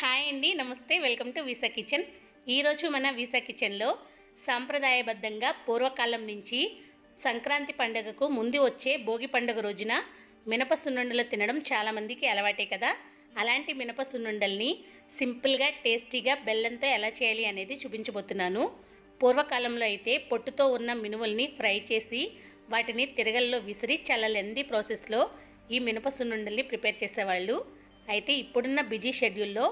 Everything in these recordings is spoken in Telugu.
హాయ్ అండి నమస్తే వెల్కమ్ టు వీసా కిచెన్. ఈరోజు మన వీసా కిచెన్లో సాంప్రదాయబద్ధంగా పూర్వకాలం నుంచి సంక్రాంతి పండుగకు ముందు వచ్చే భోగి పండుగ రోజున మినప సున్నుండలు తినడం చాలామందికి అలవాటే కదా. అలాంటి మినప సున్నుండల్ని సింపుల్గా టేస్టీగా బెల్లంతో ఎలా చేయాలి అనేది చూపించబోతున్నాను. పూర్వకాలంలో అయితే పొట్టుతో ఉన్న మినుముల్ని ఫ్రై చేసి వాటిని తిరగల్లో విసిరి చాలా లెందీ ప్రాసెస్లో ఈ మినప సున్నుండల్ని ప్రిపేర్ చేసేవాళ్ళు. అయితే ఇప్పుడున్న బిజీ షెడ్యూల్లో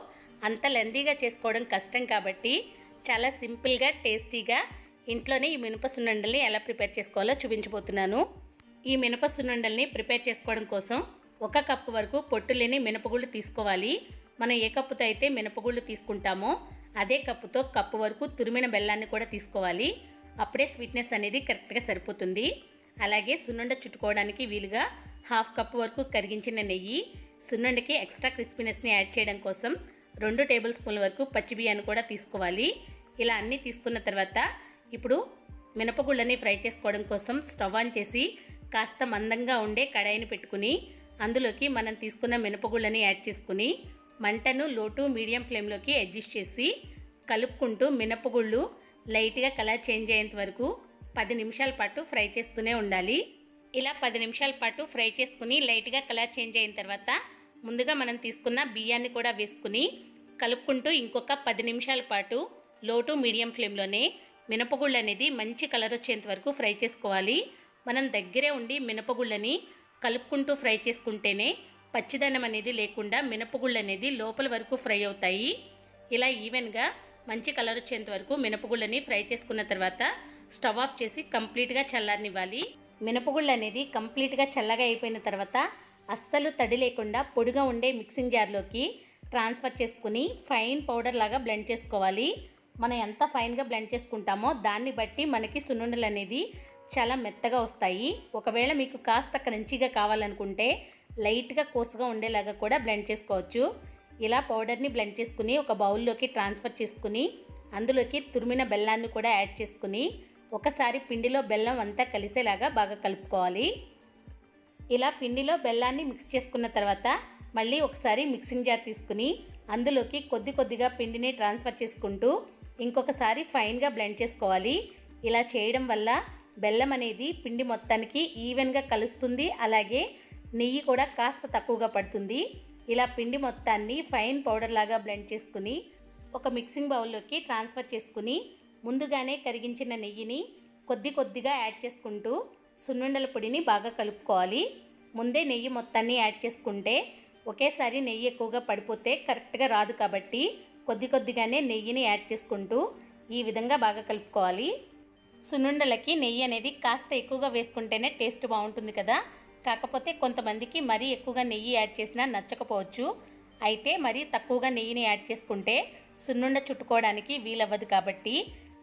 అంత లెందీగా చేసుకోవడం కష్టం కాబట్టి చాలా సింపుల్గా టేస్టీగా ఇంట్లోనే ఈ మినప సున్నుండల్ని ఎలా ప్రిపేర్ చేసుకోవాలో చూపించబోతున్నాను. ఈ మినప సున్నుండల్ని ప్రిపేర్ చేసుకోవడం కోసం ఒక కప్పు వరకు పొట్టు లేని మినపగుళ్ళు తీసుకోవాలి. మనం ఏ కప్పుతో అయితే మినపగుళ్ళు తీసుకుంటామో అదే కప్పుతో కప్పు వరకు తురిమిన బెల్లాన్ని కూడా తీసుకోవాలి. అప్పుడే స్వీట్నెస్ అనేది కరెక్ట్గా సరిపోతుంది. అలాగే సున్నుండ చుట్టుకోవడానికి వీలుగా హాఫ్ కప్పు వరకు కరిగించిన నెయ్యి సున్నుండకి ఎక్స్ట్రా క్రిస్పీనెస్ని యాడ్ చేయడం కోసం రెండు టేబుల్ స్పూన్ల వరకు పచ్చి బియ్యాన్ని కూడా తీసుకోవాలి. ఇలా అన్నీ తీసుకున్న తర్వాత ఇప్పుడు మినపగుళ్ళని ఫ్రై చేసుకోవడం కోసం స్టవ్ ఆన్ చేసి కాస్త మందంగా ఉండే కడాయిని పెట్టుకుని అందులోకి మనం తీసుకున్న మినపగుళ్ళని యాడ్ చేసుకుని మంటను లోటు మీడియం ఫ్లేమ్లోకి అడ్జస్ట్ చేసి కలుపుకుంటూ మినపగుళ్ళు లైట్గా కలర్ చేంజ్ అయ్యేంత వరకు పది నిమిషాల పాటు ఫ్రై చేస్తూనే ఉండాలి. ఇలా పది నిమిషాల పాటు ఫ్రై చేసుకుని లైట్గా కలర్ చేంజ్ అయిన తర్వాత ముందుగా మనం తీసుకున్న బియ్యాన్ని కూడా వేసుకుని కలుపుకుంటూ ఇంకొక పది నిమిషాల పాటు లో టు మీడియం ఫ్లేమ్లోనే మినపగుళ్ళు అనేది మంచి కలర్ వచ్చేంత వరకు ఫ్రై చేసుకోవాలి. మనం దగ్గరే ఉండి మినపగుళ్ళని కలుపుకుంటూ ఫ్రై చేసుకుంటేనే పచ్చిదనం అనేది లేకుండా మినపగుళ్ళు అనేది లోపల వరకు ఫ్రై అవుతాయి. ఇలా ఈవెన్గా మంచి కలర్ వచ్చేంత వరకు మినపగుళ్ళని ఫ్రై చేసుకున్న తర్వాత స్టవ్ ఆఫ్ చేసి కంప్లీట్గా చల్లారనివ్వాలి. మినపగుళ్ళు అనేది కంప్లీట్గా చల్లగా అయిపోయిన తర్వాత అస్సలు తడి లేకుండా పొడిగా ఉండే మిక్సింగ్ జార్లోకి ట్రాన్స్ఫర్ చేసుకుని ఫైన్ పౌడర్ లాగా బ్లెండ్ చేసుకోవాలి. మనం ఎంత ఫైన్గా బ్లెండ్ చేసుకుంటామో దాన్ని బట్టి మనకి సున్నుండలు అనేది చాలా మెత్తగా వస్తాయి. ఒకవేళ మీకు కాస్త క్రంచిగా కావాలనుకుంటే లైట్గా కోసుగా ఉండేలాగా కూడా బ్లెండ్ చేసుకోవచ్చు. ఇలా పౌడర్ని బ్లెండ్ చేసుకుని ఒక బౌల్లోకి ట్రాన్స్ఫర్ చేసుకుని అందులోకి తురిమిన బెల్లాన్ని కూడా యాడ్ చేసుకుని ఒకసారి పిండిలో బెల్లం అంతా కలిసేలాగా బాగా కలుపుకోవాలి. ఇలా పిండిలో బెల్లాన్ని మిక్స్ చేసుకున్న తర్వాత మళ్ళీ ఒకసారి మిక్సింగ్ జార్ తీసుకుని అందులోకి కొద్ది కొద్దిగా పిండిని ట్రాన్స్ఫర్ చేసుకుంటూ ఇంకొకసారి ఫైన్గా బ్లెండ్ చేసుకోవాలి. ఇలా చేయడం వల్ల బెల్లం అనేది పిండి మొత్తానికి ఈవెన్గా కలుస్తుంది. అలాగే నెయ్యి కూడా కాస్త తక్కువగా పడుతుంది. ఇలా పిండి మొత్తాన్ని ఫైన్ పౌడర్ లాగా బ్లెండ్ చేసుకుని ఒక మిక్సింగ్ బౌల్లోకి ట్రాన్స్ఫర్ చేసుకుని ముందుగానే కరిగించిన నెయ్యిని కొద్ది కొద్దిగా యాడ్ చేసుకుంటూ సున్నుండల పొడిని బాగా కలుపుకోవాలి. ముందే నెయ్యి మొత్తాన్ని యాడ్ చేసుకుంటే ఒకేసారి నెయ్యి ఎక్కువగా పడిపోతే కరెక్ట్గా రాదు కాబట్టి కొద్ది కొద్దిగానే నెయ్యిని యాడ్ చేసుకుంటూ ఈ విధంగా బాగా కలుపుకోవాలి. సున్నుండలకి నెయ్యి అనేది కాస్త ఎక్కువగా వేసుకుంటేనే టేస్ట్ బాగుంటుంది కదా. కాకపోతే కొంతమందికి మరీ ఎక్కువగా నెయ్యి యాడ్ చేసినా నచ్చకపోవచ్చు. అయితే మరీ తక్కువగా నెయ్యిని యాడ్ చేసుకుంటే సున్నుండ చుట్టుకోవడానికి వీలవ్వదు కాబట్టి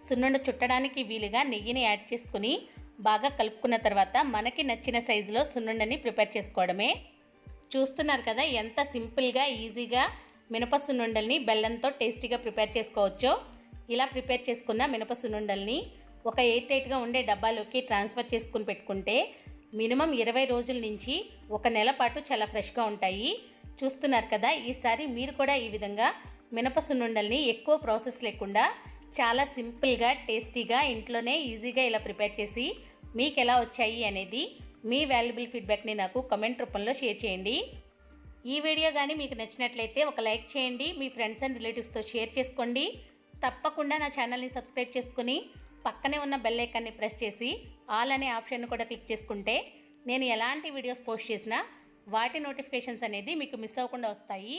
సున్నుండ చుట్టడానికి వీలుగా నెయ్యిని యాడ్ చేసుకుని బాగా కలుపుకున్న తర్వాత మనకి నచ్చిన సైజులో సున్నుండని ప్రిపేర్ చేసుకోవడమే. చూస్తున్నారు కదా ఎంత సింపుల్గా ఈజీగా మినప సున్నుండల్ని బెల్లంతో టేస్టీగా ప్రిపేర్ చేసుకోవచ్చో. ఇలా ప్రిపేర్ చేసుకున్న మినప సున్నుండల్ని ఒక ఎయిట్ ఎయిట్గా ఉండే డబ్బాలోకి ట్రాన్స్ఫర్ చేసుకుని పెట్టుకుంటే మినిమం ఇరవై రోజుల నుంచి ఒక నెల పాటు చాలా ఫ్రెష్గా ఉంటాయి. చూస్తున్నారు కదా ఈసారి మీరు కూడా ఈ విధంగా మినప సున్నుండల్ని ఎక్కువ ప్రాసెస్ లేకుండా చాలా సింపుల్గా టేస్టీగా ఇంట్లోనే ఈజీగా ఇలా ప్రిపేర్ చేసి మీకు ఎలా వచ్చాయి అనేది మీ వాల్యుబుల్ ఫీడ్బ్యాక్ని నాకు కమెంట్ రూపంలో షేర్ చేయండి. ఈ వీడియో కానీ మీకు నచ్చినట్లయితే ఒక లైక్ చేయండి మీ ఫ్రెండ్స్ అండ్ రిలేటివ్స్తో షేర్ చేసుకోండి. తప్పకుండా నా ఛానల్ని సబ్స్క్రైబ్ చేసుకుని పక్కనే ఉన్న బెల్ ఐకాన్ని ప్రెస్ చేసి ఆల్ అనే ఆప్షన్ కూడా క్లిక్ చేసుకుంటే నేను ఎలాంటి వీడియోస్ పోస్ట్ చేసినా వాటి నోటిఫికేషన్స్ అనేది మీకు మిస్ అవ్వకుండా వస్తాయి.